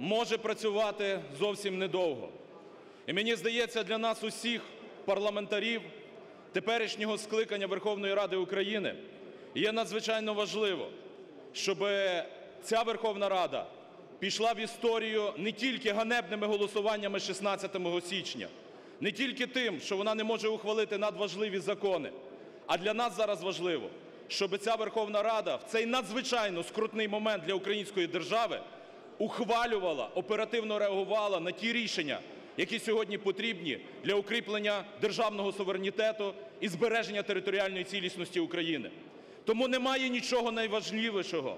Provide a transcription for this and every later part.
може працювати зовсім недовго. І мені здається, для нас усіх парламентарів теперішнього скликання Верховної Ради України є надзвичайно важливо, щоб ця Верховна Рада пішла в історію не тільки ганебними голосуваннями 16 січня, не тільки тим, що вона не може ухвалити надважливі закони, а для нас зараз важливо, щоб ця Верховна Рада в цей надзвичайно скрутний момент для української держави ухвалювала, оперативно реагувала на ті рішення, які сьогодні потрібні для укріплення державного суверенітету і збереження територіальної цілісності України. Тому немає нічого найважливішого,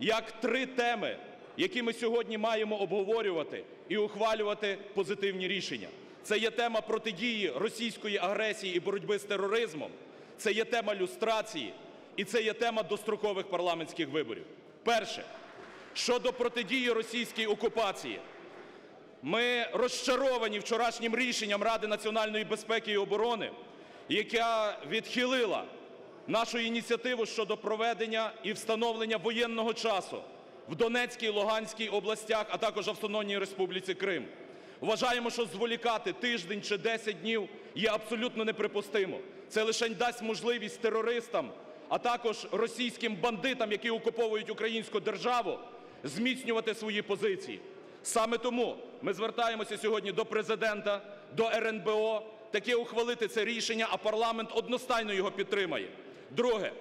як три теми, які ми сьогодні маємо обговорювати і ухвалювати позитивні рішення. Це є тема протидії російської агресії і боротьби з тероризмом, це є тема люстрації і це є тема дострокових парламентських виборів. Перше. Щодо протидії російській окупації. Ми розчаровані вчорашнім рішенням Ради національної безпеки і оборони, яка відхилила нашу ініціативу щодо проведення і встановлення воєнного часу в Донецькій, Луганській областях, а також Автономній Республіці Крим. Вважаємо, що зволікати тиждень чи 10 днів є абсолютно неприпустимо. Це лишень дасть можливість терористам, а також російським бандитам, які окуповують українську державу, зміцнювати свої позиції. Саме тому ми звертаємося сьогодні до Президента, до РНБО таки ухвалити це рішення, а парламент одностайно його підтримає. Друге.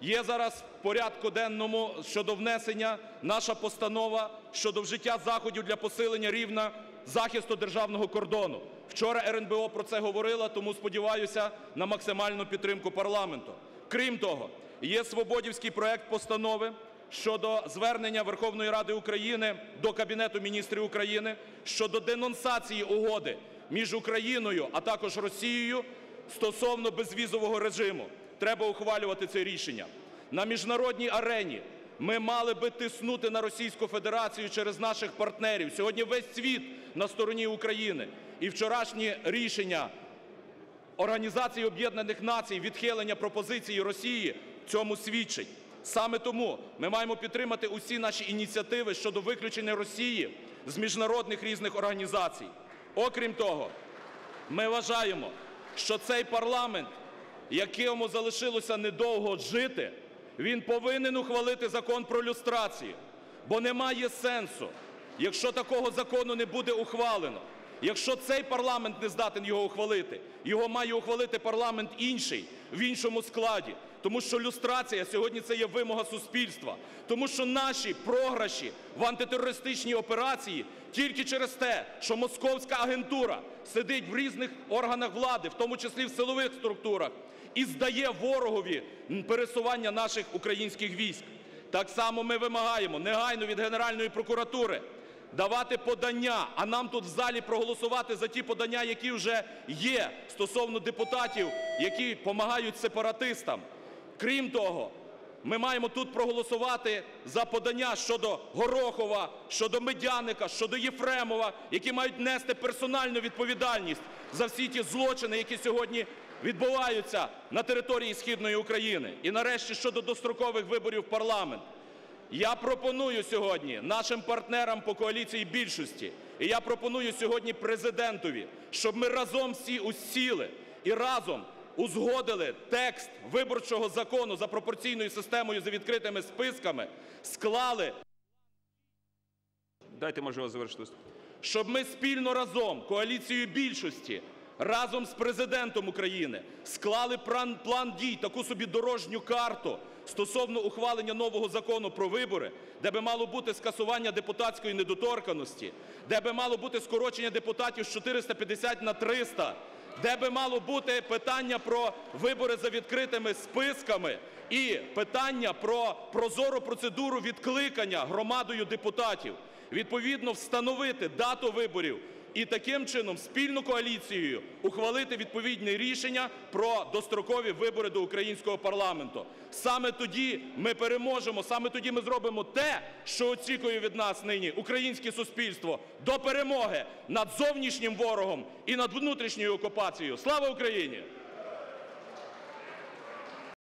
Є зараз в порядку денному щодо внесення наша постанова щодо вжиття заходів для посилення рівня захисту державного кордону. Вчора РНБО про це говорила, тому сподіваюся на максимальну підтримку парламенту. Крім того, є свободівський проект постанови щодо звернення Верховної Ради України до Кабінету Міністрів України щодо денонсації угоди між Україною, а також Росією стосовно безвізового режиму. Треба ухвалювати це рішення. На міжнародній арені ми мали би тиснути на Російську Федерацію через наших партнерів. Сьогодні весь світ на стороні України. І вчорашнє рішення Організації Об'єднаних Націй відхилення пропозиції Росії цьому свідчить. Саме тому ми маємо підтримати усі наші ініціативи щодо виключення Росії з міжнародних різних організацій. Окрім того, ми вважаємо, що цей парламент, якому залишилося недовго жити, він повинен ухвалити закон про люстрацію, бо немає сенсу, якщо такого закону не буде ухвалено, якщо цей парламент не здатен його ухвалити, його має ухвалити парламент інший, в іншому складі. Тому що люстрація сьогодні це є вимога суспільства, тому що наші програші в антитерористичній операції тільки через те, що московська агентура сидить в різних органах влади, в тому числі в силових структурах, і здає ворогові пересування наших українських військ. Так само ми вимагаємо негайно від Генеральної прокуратури давати подання, а нам тут в залі проголосувати за ті подання, які вже є стосовно депутатів, які допомагають сепаратистам. Крім того, ми маємо тут проголосувати за подання щодо Горохова, щодо Медяника, щодо Єфремова, які мають нести персональну відповідальність за всі ті злочини, які сьогодні відбуваються на території Східної України. І нарешті щодо дострокових виборів в парламент. Я пропоную сьогодні нашим партнерам по коаліції більшості, і я пропоную сьогодні Президентові, щоб ми разом всі усіли і разом узгодили текст виборчого закону за пропорційною системою за відкритими списками, склали. Дайте можливість завершити щоб ми спільно разом, коаліцією більшості, разом з Президентом України склали план, план дій, таку собі дорожню карту стосовно ухвалення нового закону про вибори, де би мало бути скасування депутатської недоторканності, де би мало бути скорочення депутатів з 450 на 300, де би мало бути питання про вибори за відкритими списками і питання про прозору процедуру відкликання громадою депутатів. Відповідно, встановити дату виборів і таким чином спільно коаліцією ухвалити відповідне рішення про дострокові вибори до українського парламенту. Саме тоді ми переможемо, саме тоді ми зробимо те, що очікує від нас нині українське суспільство до перемоги над зовнішнім ворогом і над внутрішньою окупацією. Слава Україні!